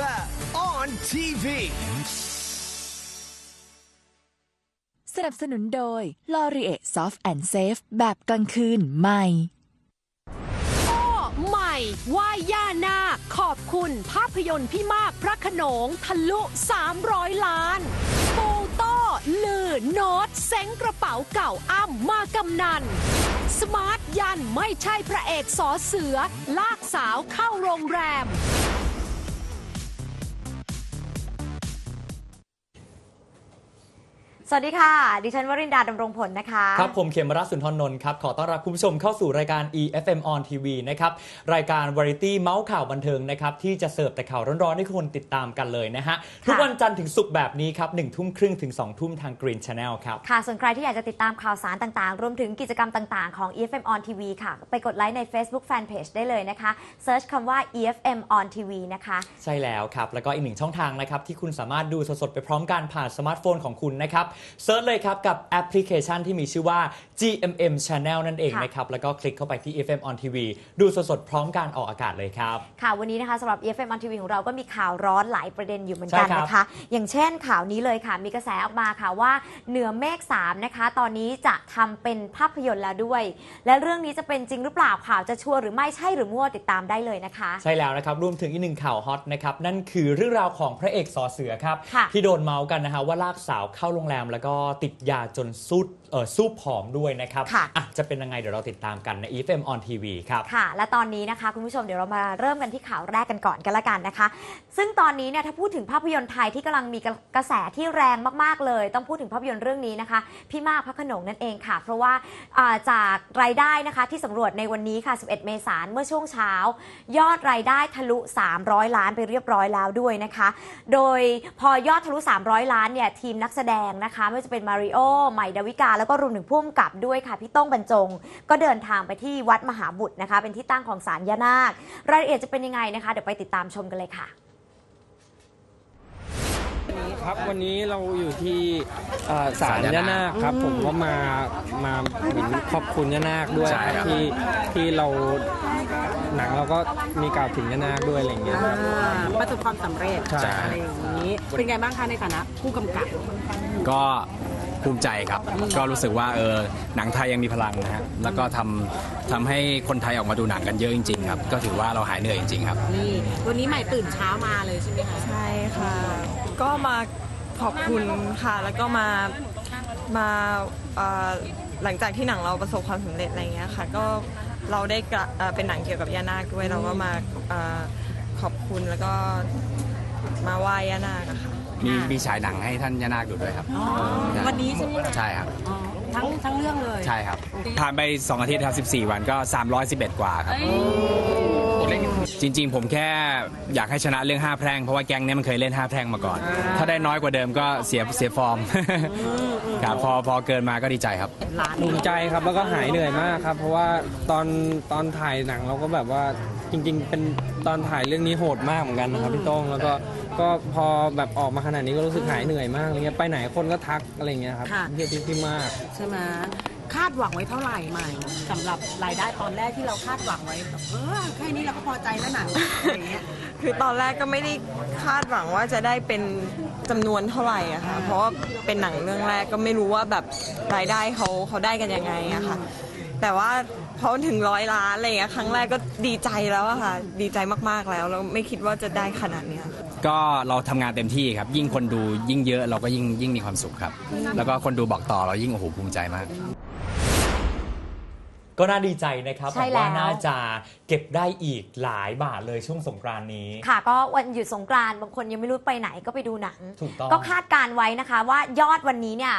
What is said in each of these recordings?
FM on TV. สนับสนุนโดย l o r i e Soft and Safe แบบกลางคืนใหม่ใหม่ว่ายย่านาคขอบคุณภาพยนตร์พี่มากพระโขนงทะลุ 300 ล้านปูโต้ลือโน้ตเซ้งกระเป๋าเก่าอ้ำมากำนัน สมาร์ทยันไม่ใช่พระเอกสอเสือ ลากสาวเข้าโรงแรม สวัสดีค่ะ ดิฉันวรินดาดำรงผลนะคะ ครับผมเขมรัตน์สุนทรนนท์ครับ ขอต้อนรับคุณผู้ชมเข้าสู่รายการ EFM on TV นะครับ รายการวาไรตี้เมาส์ข่าวบันเทิงนะครับ ที่จะเสิร์ฟแต่ข่าวร้อนๆ ให้คนติดตามกันเลยนะฮะ ทุกวันจันทร์ถึงศุกร์แบบนี้ครับหนึ่งทุ่มครึ่งถึง2องทุ่มทาง Green Channel ครับ ค่ะ ส่วนใครที่อยากจะติดตามข่าวสารต่างๆ รวมถึงกิจกรรมต่างๆ ของ EFM on TV ค่ะ ไปกดไลค์ใน Facebook Fanpage ได้เลยนะคะเซิร์ชคำว่า EFM on TV นะคะใช่แล้วครับแล้วก็อีกหนึ่งช่องทางนะครับที่คุณสามารถดูสดๆไปพร้อมกันผ่านสมาร์ทโฟนของคุณนะครับเซิร์ชเลยครับกับแอปพลิเคชันที่มีชื่อว่า GMM Channel นั่นเองค่ะนะครับ แล้วก็คลิกเข้าไปที่ FM on TV ดูสดๆ พร้อมการออกอากาศเลยครับ ค่ะวันนี้นะคะสำหรับ EFM on TV ของเราก็มีข่าวร้อนหลายประเด็นอยู่เหมือนกันใช่ครับนะคะ อย่างเช่นข่าวนี้เลยค่ะ มีกระแสออกมาค่ะว่าเหนือเมฆ3นะคะ ตอนนี้จะทำเป็นภาพยนตร์แล้วด้วย และเรื่องนี้จะเป็นจริงหรือเปล่าข่าวจะชัวร์หรือไม่ใช่หรือมั่วติดตามได้เลยนะคะ ใช่แล้วนะครับ รวมถึงอีกหนึ่งข่าวฮอตนะครับ นั่นคือเรื่องราวของพระเอกสอเสือครับ ค่ะ ที่โดนเมาส์กันนะฮะว่าลากสาวเข้าโรงแรมแล้วก็ติดยาจนสุด เออสู้ผอมด้วยนะครับค่ะ อะจะเป็นยังไงเดี๋ยวเราติดตามกันใน EFM on TV ครับ ค่ะ และตอนนี้นะคะ คุณผู้ชมเดี๋ยวเรามาเริ่มกันที่ข่าวแรกกันก่อนกันละกันนะคะ ซึ่งตอนนี้เนี่ยถ้าพูดถึงภาพยนตร์ไทยที่กำลังมีกระแสที่แรงมากๆเลย ต้องพูดถึงภาพยนตร์เรื่องนี้นะคะ พี่มากพระโขนงนั่นเองค่ะ เพราะว่าอ่าจากรายได้นะคะที่สำรวจในวันนี้ค่ะ 11 เมษายนเมื่อช่วงเช้า ยอดรายได้ทะลุ 300 ล้านไปเรียบร้อยแล้วด้วยนะคะ โดยพอยอดทะลุ 300 ล้านเนี่ยทีมนักแสดงนะคะไม่ว่าจะเป็นมาริโอใหม่ดาวิกาแล้วก็รวมถึงผู้กำกับด้วยค่ะพี่ต้องบรรจง ก็เดินทางไปที่วัดมหาบุตรนะคะ เป็นที่ตั้งของศาลยานาค รายละเอียดจะเป็นยังไงนะคะ เดี๋ยวไปติดตามชมกันเลยค่ะครับวันนี้เราอยู่ที่เอ่อศาลย่านาคครับ ผมก็มามาเหมือนขอบคุณย่านาคด้วยใช่ครับที่ที่เราหนังเราก็มีกล่าวถึงย่านาคด้วยอะไรอย่างเงี้ยครับอ่าประสบความสำเร็จใช่อะไรอย่างนี้เป็นไงบ้างคะในฐานะผู้กำกับ ก็ ภูมิใจครับ ก็รู้สึกว่าเออหนังไทยยังมีพลังนะฮะแล้วก็ทำทำให้คนไทยออกมาดูหนังกันเยอะจริงๆครับก็ถือว่าเราหายเหนื่อยจริงๆครับ นี่วันนี้ใหม่ตื่นเช้ามาเลยใช่ไหมคะใช่ค่ะ ก็มาขอบคุณค่ะ แล้วก็มามาเอ่อหลังจากที่หนังเราประสบความสำเร็จอะไรเงี้ยค่ะ ก็เราได้กระเอ่อเป็นหนังเกี่ยวกับย่านาคด้วยเราก็มาเอ่อขอบคุณแล้วก็มาไหว้ย่านาคอะค่ะ มีมีฉายหนังให้ท่านยานาคดูด้วยครับวันนี้ใช่ไหมคะใช่ครับอ๋อทั้งทั้งเรื่องเลยใช่ครับ ผ่านไป 2 อาทิตย์ครับ 14 วันก็ 311 กว่าครับ จริง ๆ ผมแค่อยากให้ชนะเรื่อง 5 แพร่งเพราะว่าแก๊งเนี้ยมันเคยเล่น 5 แพร่งมาก่อน ถ้าได้น้อยกว่าเดิมก็เสียเสียฟอร์มครับพอพอเกินมาก็ดีใจครับหลานภูมิใจครับแล้วก็หายเหนื่อยมากครับ เพราะว่าตอนตอนถ่ายหนังเราก็แบบว่า จริง ๆ เป็นตอนถ่ายเรื่องนี้โหดมากเหมือนกันนะครับพี่โต้งแล้วก็ก็พอแบบออกมาขนาดนี้ก็รู้สึกหายเหนื่อยมากอะไรเงี้ยไปไหนคนก็ทักอะไรเงี้ยครับเฮียพี่พี่มาก ใช่ไหมคาดหวังไว้เท่าไหร่ใหม่สำหรับรายได้ตอนแรกที่เราคาดหวังไว้แบบเออแค่นี้เราก็พอใจแล้วหนังอะไรอย่างเงี้ย คือตอนแรกก็ไม่ได้คาดหวังว่าจะได้เป็นจำนวนเท่าไหร่อะค่ะ เพราะว่าเป็นหนังเรื่องแรกก็ไม่รู้ว่าแบบรายได้เขาเขาได้กันยังไงอะค่ะ แต่ว่า พราะถึงร้อยล้านอะไรเงี้ยครั้งแรกก็ดีใจแล้วอะค่ะ ดีใจมากๆแล้วแล้วไม่คิดว่าจะได้ขนาดเนี้ย ก็เราทำงานเต็มที่ครับ ยิ่งคนดูยิ่งเยอะเราก็ยิ่งยิ่งมีความสุขครับ แล้วก็คนดูบอกต่อเรายิ่งโอ้โหภูมิใจมาก ก็น่าดีใจนะครับใช่ผมว่าแล้วน่าจะเก็บได้อีกหลายบาทเลยช่วงสงกรานต์นี้ ค่ะ ก็วันหยุดสงกรานต์บางคนยังไม่รู้ไปไหนก็ไปดูหนัง ถูกต้อง ก็คาดการไว้นะคะว่ายอดวันนี้เนี่ย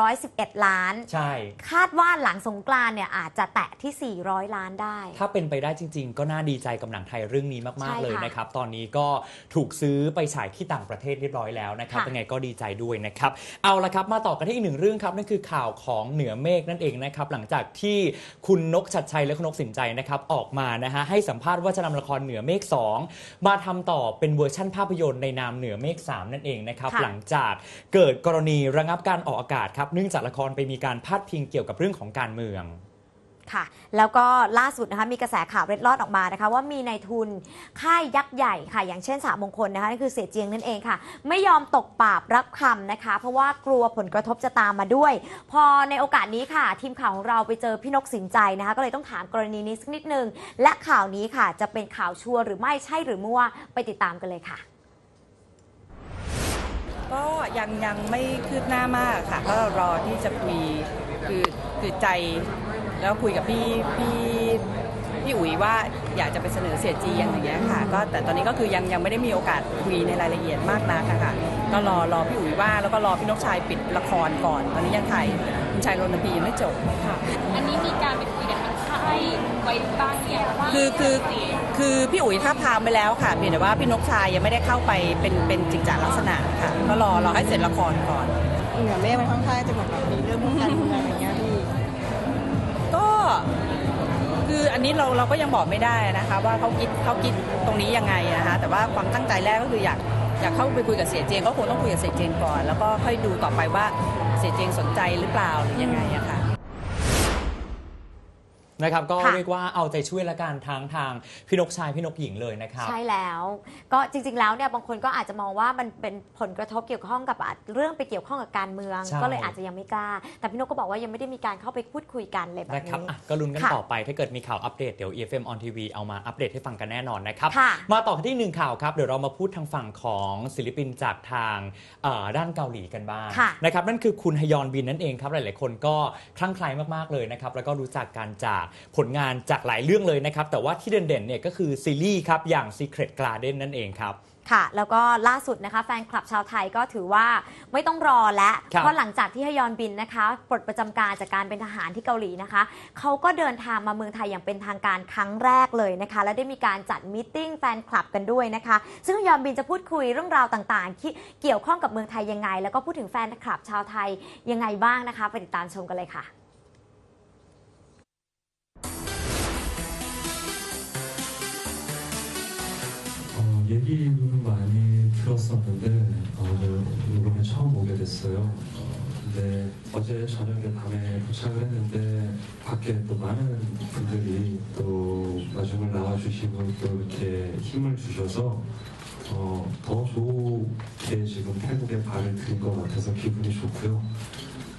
311 ล้าน ใช่ คาดว่าหลังสงกรานต์เนี่ยอาจจะแตะที่ 400 ล้านได้ ถ้าเป็นไปได้จริง ๆ ก็น่าดีใจกับหนังไทยเรื่องนี้ใช่มากๆเลยค่ะนะครับ ตอนนี้ก็ถูกซื้อไปฉายที่ต่างประเทศเรียบร้อยแล้วนะครับค่ะยังไงก็ดีใจด้วยนะครับ เอาละครับมาต่อกันที่อีกหนึ่งเรื่องครับนั่นคือข่าวของเหนือเมฆนั่นเองนะครับหลังจากที่คุณนกชัดชัยและคุณนกสินใจนะครับออกมานะฮะให้สัมภาษณ์ว่าจะนำละครเหนือเมฆ2มาทำต่อเป็นเวอร์ชั่นภาพยนตร์ในนามเหนือเมฆ3นั่นเองนะครับค่ะ หลังจากเกิดกรณีระงับการออกอากาศครับเนื่องจากละครไปมีการพาดพิงเกี่ยวกับเรื่องของการเมือง ค่ะ แล้วก็ล่าสุดนะคะมีกระแสข่าวเร็ดลอดออกมานะคะ ว่ามีนายทุนค่ายยักษ์ใหญ่ค่ะ อย่างเช่นสามมงคลนะคะนั่นคือเสียเจียงนั่นเองค่ะ ไม่ยอมตกปราบรับคำนะคะ เพราะว่ากลัวผลกระทบจะตามมาด้วย พอในโอกาสนี้ค่ะ ทีมข่าวของเราไปเจอพี่นกสินใจนะคะ ก็เลยต้องถามกรณีนี้สักนิดนึง และข่าวนี้ค่ะ จะเป็นข่าวชัวร์หรือไม่ใช่หรือมั่วไปติดตามกันเลยค่ะก็ยังยังไม่คืบหน้ามากค่ะ ก็รอที่จะคุยคือคือใจ แล้วคุยกับพี่พี่พี่อุ๋ยว่าอยากจะไปเสนอเสียจีอย่างเงี้ยค่ะ ก็แต่ตอนนี้ก็คือยังยังไม่ได้มีโอกาสคุยในรายละเอียดมากนักอะค่ะ ก็รอรอพี่อุ๋ยว่าแล้วก็รอพี่นกชายปิดละครก่อน ตอนนี้ยังถ่ายคุณชายรณพียังไม่จบค่ะ อันนี้มีการไปคุยกับทางค่ายไว้บ้างเนี่ยว่าคือคือคือพี่อุ๋ยท้าบทามไปแล้วค่ะเพียงแต่ว่าพี่นกชายยังไม่ได้เข้าไปเป็นเป็นจิงจาลักษณะค่ะ ก็รอรอให้เสร็จละครก่อนเหนือเมฆมันค่อนข้างจะแบบมีเรื่องการเมืองอย่ นี้เราเราก็ยังบอกไม่ได้นะคะว่าเขาคิดเขาคิดตรงนี้ยังไงนะคะแต่ว่าความตั้งใจแรกก็คืออยากอยากเข้าไปคุยกับเสียเจงก็คงต้องคุยกับเสียเจงก่อน แล้วก็ค่อยดูต่อไปว่าเสียเจงสนใจหรือเปล่าหรือยังไงอะค่ะ นะครับก็ค่ะเรียกว่าเอาใจช่วยละกันทั้งทางพี่นกชายพี่นกหญิงเลยนะครับ ใช่แล้วก็จริง ๆ แล้วเนี่ยบางคนก็อาจจะมองว่ามันเป็นผลกระทบเกี่ยวข้องกับอาจเรื่องไปเกี่ยวข้องกับการเมือง ใช่ ก็เลยอาจจะยังไม่กล้า แต่พี่นกก็บอกว่ายังไม่ได้มีการเข้าไปพูดคุยกันเลยแบบนะครับนี้ อะก็ลุ้นกันค่ะต่อไปถ้าเกิดมีข่าวอัปเดตเดี๋ยว EFM on TV เอามาอัปเดตให้ฟังกันแน่นอนนะครับ ค่ะมาต่อกันที่หนึ่งข่าวครับ เดี๋ยวเรามาพูดทางฝั่งของศิลปินจากทางเอ่อด้านเกาหลีกันบ้างค่ะนะครับนั่นคือคุณฮยอนบินนั่นเองครับ หลาย ๆ คนก็คลั่งไคล้มาก ๆ เลยนะครับ แล้วก็รู้จักกันจากผลงานจากหลายเรื่องเลยนะครับ แต่ว่าที่เด่นๆเนี่ยก็คือซีรีส์ครับ อย่าง Secret Garden นั่นเองครับ ค่ะ แล้วก็ล่าสุดนะคะแฟนคลับชาวไทยก็ถือว่าไม่ต้องรอแล้วครับ เพราะหลังจากที่ฮยอนบินนะคะปลดประจำการจากการเป็นทหารที่เกาหลีนะคะเขาก็เดินทางมาเมืองไทยอย่างเป็นทางการครั้งแรกเลยนะคะ และได้มีการจัดมตติ팅แฟนคลับกันด้วยนะคะ ซึ่งฮยอนบินจะพูดคุยเรื่องราวต่างๆ ที่เกี่ยวข้องกับเมืองไทยยังไง แล้วก็พูดถึงแฟนคลับชาวไทยยังไงบ้างนะคะไปติดตามชมกันเลยค่ะ 얘기는 많이 들었었는데 어, 저 이번에 처음 오게 됐어요. 어, 근데 어제 저녁에 밤에 도착을 했는데 밖에 또 많은 분들이 또 마중을 나와주시고 또 이렇게 힘을 주셔서 어, 더 좋게 지금 태국에 발을 들인 것 같아서 기분이 좋고요.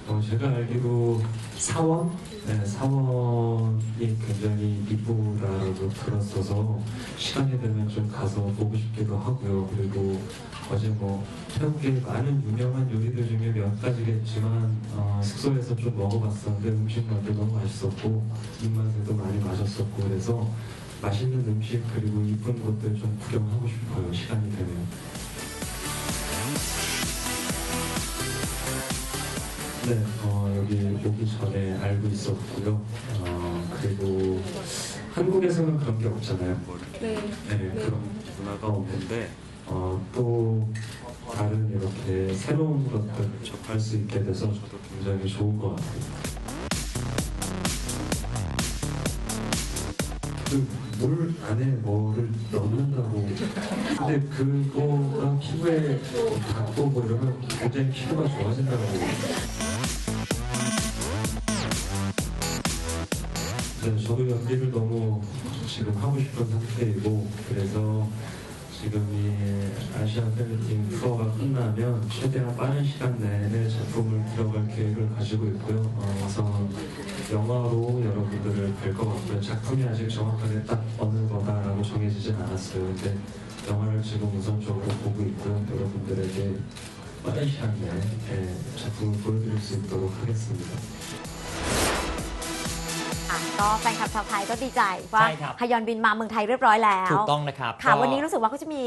어, 제가 알기로 사원, 네, 사원이 굉장히 이쁘다고 들었어서 시간이 되면 좀 가서 보고 싶기도 하고요. 그리고 어제 뭐 태국의 많은 유명한 요리들 중에 몇 가지겠지만 어, 숙소에서 좀 먹어봤었는데 음식 맛도 너무 맛있었고 입맛에도 많이 맞았었고 그래서 맛있는 음식 그리고 이쁜 곳들 좀 구경하고 싶어요. 시간이 되면. 네, 어, 여기 오기 전에 알고 있었고요. 어, 그리고 한국에서는 그런 게 없잖아요. 네. 네, 그런 문화가 없는데 어, 또 다른 이렇게 새로운 것들 접할 수 있게 돼서 저도 굉장히 좋은 것 같아요. 그 물 안에 뭐를 넣는다고 근데 그거가 피부에 닿고 뭐 이러면 굉장히 피부가 좋아진다고 네, 저도 연기를 너무 지금 하고 싶은 상태이고 그래서 지금 이 아시아 팬미팅 투어가 끝나면 최대한 빠른 시간 내내 작품을 들어갈 계획을 가지고 있고요. 어, 우선 영화로 여러분들을 뵐 것 같고요. 작품이 아직 정확하게 딱 어느 거다라고 정해지진 않았어요. 근데 영화를 지금 우선적으로 보고 있고요. 여러분들에게 빠른 시간 내에 예, 작품을 보여드릴 수 있도록 하겠습니다. อะก็แฟนคลับชาวไทยก็ดีใจว่าใช่ครับ ฮยอนบินมาเมืองไทยเรียบร้อยแล้วถูกต้องนะครับค่ะก็วันนี้รู้สึกว่าเขาจะมี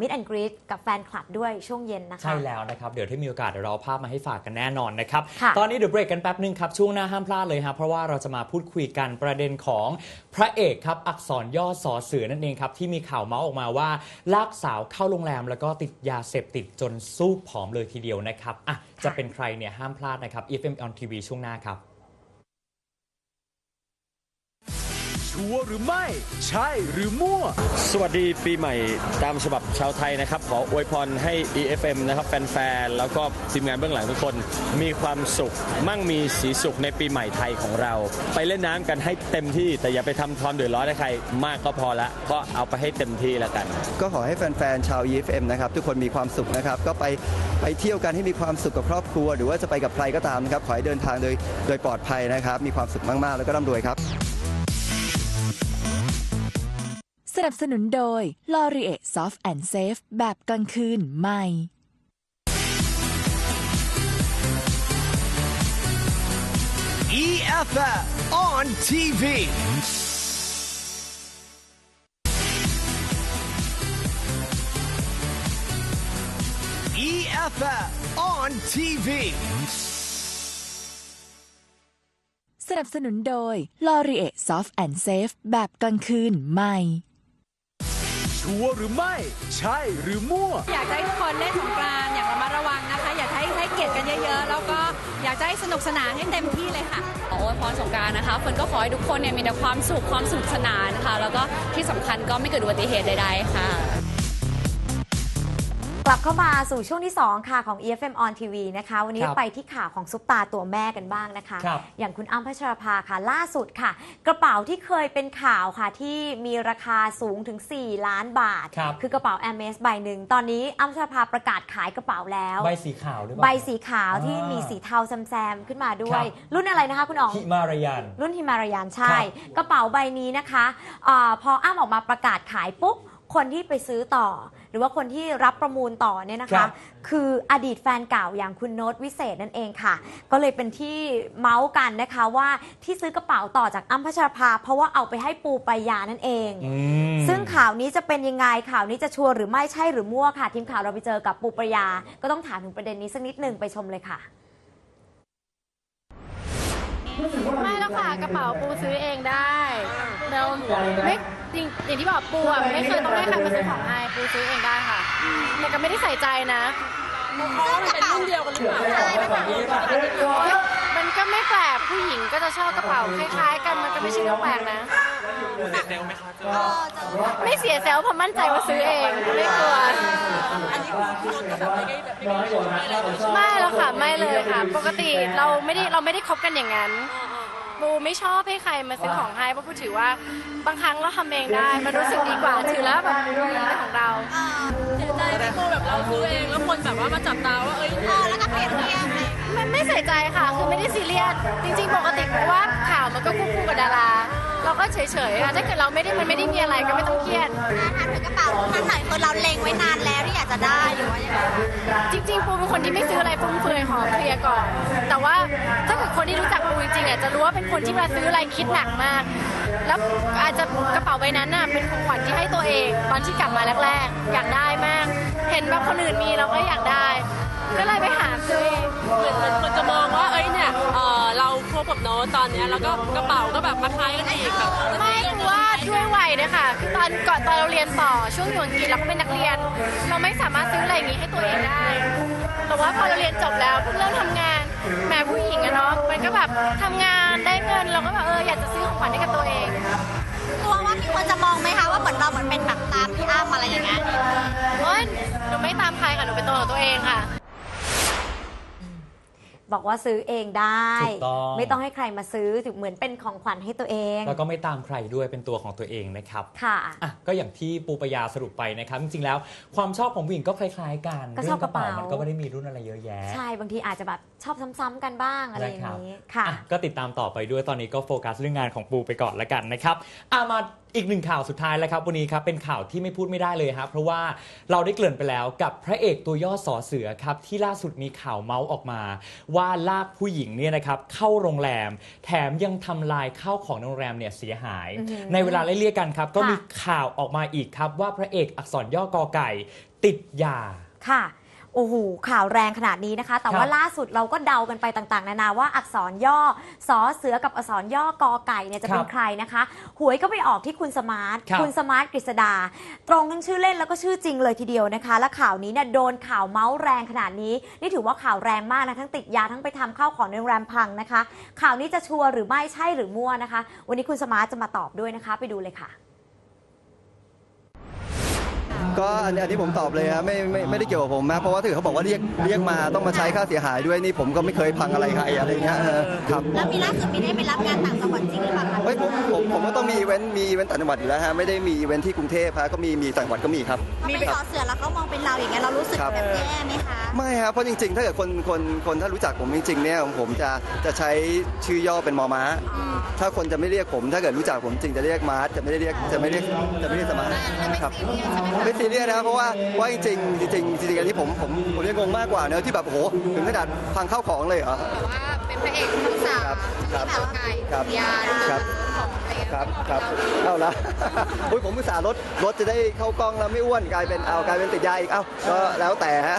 มิดแอนกรีดกับแฟนคลับด้วยช่วงเย็นนะคะ ใช่แล้วนะครับ เดี๋ยวถ้ามีโอกาสเดี๋ยวเราเอาภาพมาให้ฝากกันแน่นอนนะครับ ค่ะตอนนี้เดี๋ยวเบรกกันแป๊บนึงครับ ช่วงหน้าห้ามพลาดเลยครับเพราะว่าเราจะมาพูดคุยกันประเด็นของพระเอกครับ อักษรย่อสอเสือนั่นเองครับ ที่มีข่าวเมาส์ออกมาว่าลากสาวเข้าโรงแรม แล้วก็ติดยาเสพติดจนสู้ผอมเลยทีเดียวนะครับอะจะเป็นใครเนี่ยห้ามพลาดนะครับ FM on TV ช่วงหน้าครับ ชัวร์หรือไม่ ใช่หรือมั่ว สวัสดีปีใหม่ตามฉบับชาวไทยนะครับ ขออวยพรให้ EFM นะครับแฟนๆ แล้วก็ทีมงานเบื้องหลังทุกคน มีความสุข มั่งมีสีสุขในปีใหม่ไทยของเรา ไปเล่นน้ำกันให้เต็มที่ แต่อย่าไปทำความเดือดร้อนให้ใครมากก็พอละ ก็เอาไปให้เต็มที่แล้วกัน ก็ขอให้แฟน ๆ ชาว EFM นะครับ ทุกคนมีความสุขนะครับ ก็ไปไปเที่ยวกันให้มีความสุขกับครอบครัว หรือว่าจะไปกับใครก็ตามนะครับ ขอให้เดินทางโดยโดยปลอดภัยนะครับ มีความสุขมาก ๆ แล้วก็ร่ำรวยครับ นับสนุนโดย l o r i e Soft and Safe แบบกลางคืนใหม่ EFF on TV. EFF on TV. สนับสนุนโดย l o r i e Soft and Safe แบบกลางคืนใหม่ ชัวร์หรือไม่ ใช่หรือมั่ว อยากจะให้ทุกคนเล่นสงกรานต์อย่างระมัดระวังนะคะ อยากให้ให้เกียรติกันเยอะๆ แล้วก็อยากจะให้สนุกสนานให้เต็มที่เลยค่ะขออวยพรสงกรารนะคะเฟิร์นก็ขอให้ทุกคนเนี่ยมีแต่ความสุขความสนุกสนานค่ะ แล้วก็ที่สำคัญก็ไม่เกิดอุบัติเหตุใดๆค่ะก ลับเข้ามาสู่ช่วงที่ 2 ค่ะของ EFM on TV นะคะ วันนี้ครับไปที่ข่าวของซุปตาตัวแม่กันบ้างนะคะครับอย่างคุณอ้ำพัชราภาค่ะ ล่าสุดค่ะ กระเป๋าที่เคยเป็นข่าวค่ะที่มีราคาสูงถึง 4 ล้านบาทครับคือกระเป๋า a อ m e s ใบหนึ่ง ตอนนี้อ้ำพัชราภาประกาศขายกระเป๋าแล้ว ใบสีขาวด้วยป่ะใบสีขาวที่อ่ามีมีสีเทาแซมๆขึ้นมาด้วครัยบรุ่นอะไรนะคะคุณอ๋องฮิมารายัน รุ่นฮิมารายันใช่ครับกระเป๋าใบนี้นะคะอาพออ้ำออกมาประกาศขายปุ๊บคนที่ไปซื้อต่อ หรือว่าคนที่รับประมูลต่อเนี่ยนะครัคะ บ คืออดีตแฟนเก่าอย่างคุณโน้ตวิเศษนั่นเองค่ะ ก็เลยเป็นที่เมาส์กันนะคะว่าที่ซื้อกระเป๋าต่อจากอ้ำพัชราภา เพราะว่าเอาไปให้ปูปายานั่นเอง อืม ซึ่งข่าวนี้จะเป็นยังไงข่าวนี้จะชัวร์หรือไม่ใช่หรือมั่วค่ะ ทีมข่าวเราไปเจอกับปูปายา ก็ต้องถามถึงประเด็นนี้สักนิดหนึ่งไปชมเลยค่ะ ไม่แล้วค่ะกระเป๋าปูซื้อเองได้เราไม่จริงอย่างที่บอกปูอะไม่เคยต้องให้ใครมาซื้อของให้ปูซื้อเองได้ค่ะแต่ก็ไม่ได้ใส่ใจนะเพราะว่ามันเป็นรุ่นเดียวกันหรือเปล่าใช่มันมันก็ไม่แปลกผู้หญิงก็จะชอบกระเป๋าคล้ายๆ กันมันก็ไม่ใช่เรื่องแปลกนะ ไม่เสียเซลล์เพราะมั่นใจว่าซื้อเองไม่กลัวไม่แล้วค่ะไม่เลยค่ะ ปกติเราไม่ได้เราไม่ได้คบกันอย่างนั้นปูไม่ชอบให้ใครมาซื้อของให้เพราะปูถือว่าบางครั้งเราทำเองได้ มันรู้สึกดีกว่าถือแล้วแบบเป็นของเราเสียใจไหมปูแบบเราซื้อเองแล้วคนแบบว่ามาจับตาว่าเอ้ยแล้วก็เปลี่ยนเทียบมันไม่ใส่ใจค่ะ คือไม่ได้ซีเรียสจริง ๆ ปกติเพราะว่าข่าวมันก็คู่ๆกับดารา เราก็เฉยๆอะถ้าเกิดเราไม่ได้มันไม่ได้มีอะไรก็ไม่ต้องเครียดถามถึงกระเป๋าท่านไหนคือเราเล็งไว้นานแล้วที่อยากจะได้หรือว่ายังไงจริงๆปูเป็นคนที่ไม่ซื้ออะไรฟุ่มเฟือยขอเคลียร์ก่อน แต่ว่าถ้าเกิดคนที่รู้จักปูจริงๆอะจะรู้ว่าเป็นคนที่เวลาซื้ออะไรคิดหนักมาก แล้วอาจจะกระเป๋าใบนั้นน่ะเป็นของขวัญที่ให้ตัวเองตอนที่กลับมาแรกๆอยากได้มาก เห็นแบบคนอื่นมีเราก็อยากได้ ก็เลยไปหาซื้อเองเหมือนเหมือนคน คบกับโน้ตตอนเนี้ยแล้วก็กระเป๋าก็แบบมาคล้ายกันอีกแบบไม่คือว่าด้วยวัยเนี่ยค่ะคือตอนก่อนตอนเราเรียนต่อช่วงอยู่อังกฤษเราก็เป็นนักเรียน เราไม่สามารถซื้ออะไรอย่างนี้ให้ตัวเองได้ แต่ว่าพอเราเรียนจบแล้วเริ่มทำงานแหม่ผู้หญิงอะเนาะมันก็แบบทำงานได้เงินเราก็แบบเอออยากจะซื้อของขวัญให้กับตัวเองกลัวว่ามีคนจะมองไหมคะว่าเหมือนเราเหมือนเป็นแบบตามพี่อ้ำอะไรอย่างเงี้ยโอ้ยหนูไม่ตามใครค่ะหนูเป็นตัวของตัวเองค่ะ บอกว่าซื้อเองได้ ถูกต้อง ไม่ต้องให้ใครมาซื้อถึงเหมือนเป็นของขวัญให้ตัวเองแล้วก็ไม่ตามใครด้วยเป็นตัวของตัวเองนะครับค่ะ อะก็อย่างที่ปูปยาสรุปไปนะครับ จริงๆแล้วความชอบของผู้หญิงก็คล้ายๆกันก็ชอบกระเป๋า มันก็ไม่ได้มีรุ่นอะไรเยอะแยะ ใช่บางทีอาจจะแบบชอบซ้ำๆกันบ้างอะไรอย่างนี้ค่ะ อะก็ติดตามต่อไปด้วยตอนนี้ก็โฟกัสเรื่องงานของปูไปก่อนละกันนะครับอะมาอีกหนึ่งข่าวสุดท้ายแล้วครับวันนี้ครับเป็นข่าวที่ไม่พูดไม่ได้เลยครับเพราะว่าเราได้เกริ่นไปแล้วกับพระเอกตัวย่อสอเสือครับที่ล่าสุดมีข่าวเมาส์ออกมา ว่าลากผู้หญิงเนี่ยนะครับเข้าโรงแรม แถมยังทำลายข้าวของในโรงแรมเนี่ยเสียหายอือหือในเวลาไล่เลี่ยกันครับ ก็มีข่าวออกมาอีกครับว่าพระเอกอักษรย่อกอไก่ติดยาค่ะ โอ้โหข่าวแรงขนาดนี้นะคะ แต่ว่าครับล่าสุดเราก็เดากันไปต่างๆ นานาว่าอักษรย่อสอเสือกับอักษรย่อกอไก่เนี่ยจะเป็นครับใครนะคะ หวยก็ไปออกที่คุณสมาร์ทครับณสมาร์ทกฤษดา ตรงทั้งชื่อเล่นแล้วก็ชื่อจริงเลยทีเดียวนะคะ และข่าวนี้เนี่ยโดนข่าวเมาส์แรงขนาดนี้ นี่ถือว่าข่าวแรงมากนะทั้งติดยาทั้งไปทำข้าวของในโรงแรมพังนะคะ ข่าวนี้จะชัวร์หรือไม่ใช่หรือมั่วนะคะ วันนี้คุณสมาร์ทจะมาตอบด้วยนะคะ ไปดูเลยค่ะ ก็อันนี้อันนี้ผมตอบเลยฮะไม่ไม่ไม่ได้เกี่ยวกับผมนะเพราะว่าถ้าเกิดเขาบอกว่าเรียกเรียกมาต้องมาใช้ค่าเสียหายด้วยนี่ผมก็ไม่เคยพังอะไรใครอะไรเงี้ยเออครับแล้วมีล่าสุดมีได้ไปรับงานต่างจังหวัดจริงหรือเปล่าคะเฮ้ยผมผมผมก็ต้องมีอีเวนต์มีอีเวนต์ต่างจังหวัดอยู่แล้วฮะไม่ได้มีอีเวนต์ที่กรุงเทพฮะก็มีมีต่างจังหวัดก็มีครับมีไปสอเสือแล้วเขามองเป็นเราอย่างเงี้ยเรารู้สึกครับแบบแย่ไหมคะไม่ครับเพราะจริงๆ ถ้าเกิดคนคนคนถ้ารู้จักผมจริงๆเนี่ยผมจะจะใช้ชื่อย่อเป็นมอม้าถ้าคนจะไม่เรียกผม ถ้าเกิดรู้จักผมจริงจะเรียกมาร์ทจะไม่ได้เรียกจะไม่เรียกจะไม่เรียกสมาร์ทครับ ไม่ซีเรียสนะเพราะว่าว่าจริงๆจริงๆจริงๆอันนี้ผมผมผมยังงงมากกว่าเนอะที่แบบโอ้โหถึงขนาดพังข้าวของเลยเหรอเป็นพระเอกทั้งสามครับที่แบบไก่ครับยาครับครับครับเอาละอุ้ยผมอุตส่าห์ลดลดจะได้เข้ากล้องแล้วไม่อ้วนกลายเป็นเอากลายเป็นติดยาอีกเอ้าก็แล้วแต่ฮะ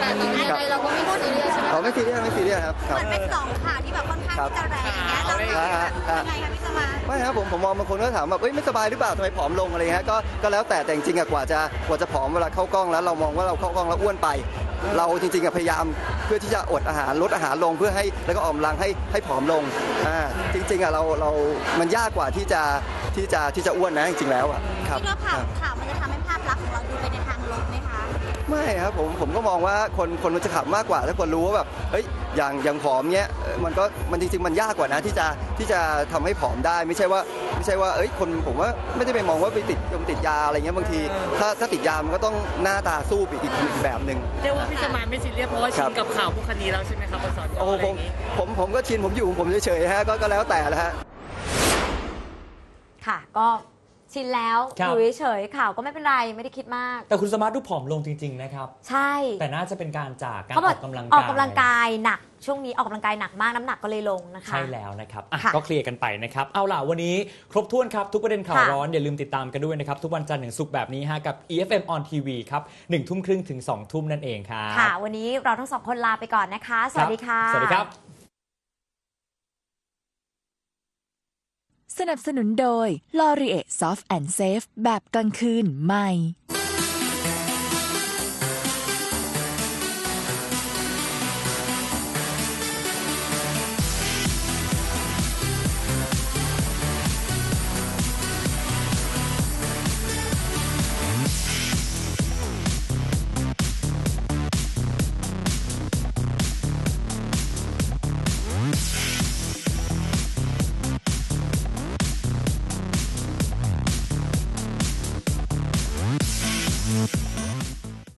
แต่ตอนนี้อะไรเราก็ไม่พูดซีเรียสใช่ไหมเอาไม่ซีเรียสไม่ซีเรียสครับครับเหมือนเป็นสองข่าวที่แบบ ค่อนข้างที่จะแรงอย่างเงี้ยเรารู้สึกฮะฮะยังไงคะพี่สมาร์ทไม่ครับผมผมมองบางคนก็ถามแบบเอ้ยไม่สบายหรือเปล่าทำไมผอมลงอะไรเงี้ยก็ก็แล้วแต่แต่จริงๆอะกว่าจะกว่าจะผอมเวลาเข้ากล้องแล้วเรามองว่าเราเข้ากล้องแล้วอ้วนไป เราจริงๆอะพยายามเพื่อที่จะอดอาหารลดอาหารลงเพื่อให้แล้วก็ออมรังให้ให้ผอมลงอ่าจริงๆอะเราเรามันยากกว่าที่จะที่จะที่จะอ้วนนะจริงๆแล้วอะครับคิดว่าข่าวข่าวมันจะทำให้ภาพลักษณ์ของเราดูไปใน ไม่ครับผมผมก็มองว่าคนคนมันจะขับมากกว่าถ้าคนรู้ว่าแบบเฮ้ยอย่างอย่างผอมเนี้ยเอ่อมันก็มันจริงๆมันยากกว่านะที่จะที่จะทำให้ผอมได้ไม่ใช่ว่าไม่ใช่ว่าเอ้ยคนผมว่าไม่ได้ไปมองว่าไปติดยงติดยาอะไรเงี้ยบางที ถ้าถ้าติดยามันก็ต้องหน้าตาสู้อีกอีกอีกแบบหนึ่งเรียกว่าพี่สมานไม่ซีเรียสเพราะว่าคชิรันบกับข่าวพวกคดีแล้วใช่ไหมครับบสโอ้โหผมผมผมก็ชินผมอยู่ของผมเฉยๆฮะก็ก็แล้วแต่ละฮะค่ะก็ ชินแล้วครับ อยู่เฉยๆข่าวก็ไม่เป็นไรไม่ได้คิดมาก แต่คุณสมาร์ทดูผอมลงจริง ๆ นะครับ ใช่แต่น่าจะเป็นการจากการเขาอบอกอกกำลังอกาอยกกำลังกายหนัก ช่วงนี้ออกกำลังกายหนักมากน้ำหนักก็เลยลงนะคะ ใช่แล้วนะครับอะค่ะก็เคลียร์กันไปนะครับ เอาล่ะ วันนี้ครบถ้วนครับ ทุกประเด็นข่าวค่ะร้อน อย่าลืมติดตามกันด้วยนะครับ ทุกวันจันทร์ถึงศุกร์แบบนี้ฮะกับ EFM on TV ครับหนึ่งทุ่มครึ่งถึง2ทุ่มนั่นเองครับ ค่ะ วันนี้เราทั้งสองคนลาไปก่อนนะคะ สวัสดีค่ะ สวัสดีครับ สนับสนุนโดย l o r i e Soft and Safe แบบกลางคืนใหม่